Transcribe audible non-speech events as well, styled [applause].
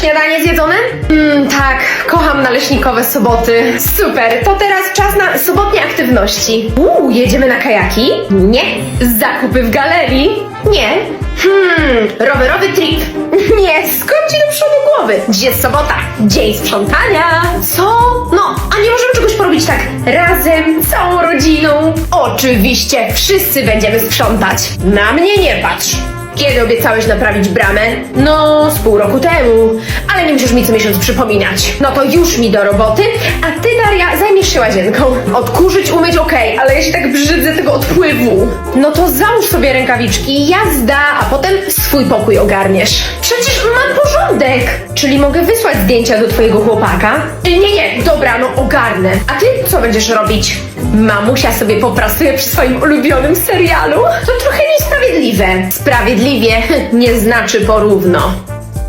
Śniadanie zjedzone? Mm, tak, kocham naleśnikowe soboty. Super, to teraz czas na sobotnie aktywności. Uuu, jedziemy na kajaki? Nie. Zakupy w galerii? Nie. Hmm, rowerowy trip? [laughs] Nie, skąd ci do przodu głowy? Dziś jest sobota, dzień sprzątania. Co? No, a nie możemy czegoś porobić tak razem, całą rodziną? Oczywiście, wszyscy będziemy sprzątać. Na mnie nie patrz. Kiedy obiecałeś naprawić bramę? No, z pół roku temu. Nie musisz mi co miesiąc przypominać. No to już mi do roboty, a ty, Daria, zajmiesz się łazienką. Odkurzyć, umyć, okej, ale ja się tak brzydzę tego odpływu. No to załóż sobie rękawiczki, jazda, a potem swój pokój ogarniesz. Przecież mam porządek! Czyli mogę wysłać zdjęcia do twojego chłopaka? Nie, nie, dobra, no ogarnę. A ty co będziesz robić? Mamusia sobie popracuje przy swoim ulubionym serialu? To trochę niesprawiedliwe. Sprawiedliwie [laughs] nie znaczy porówno.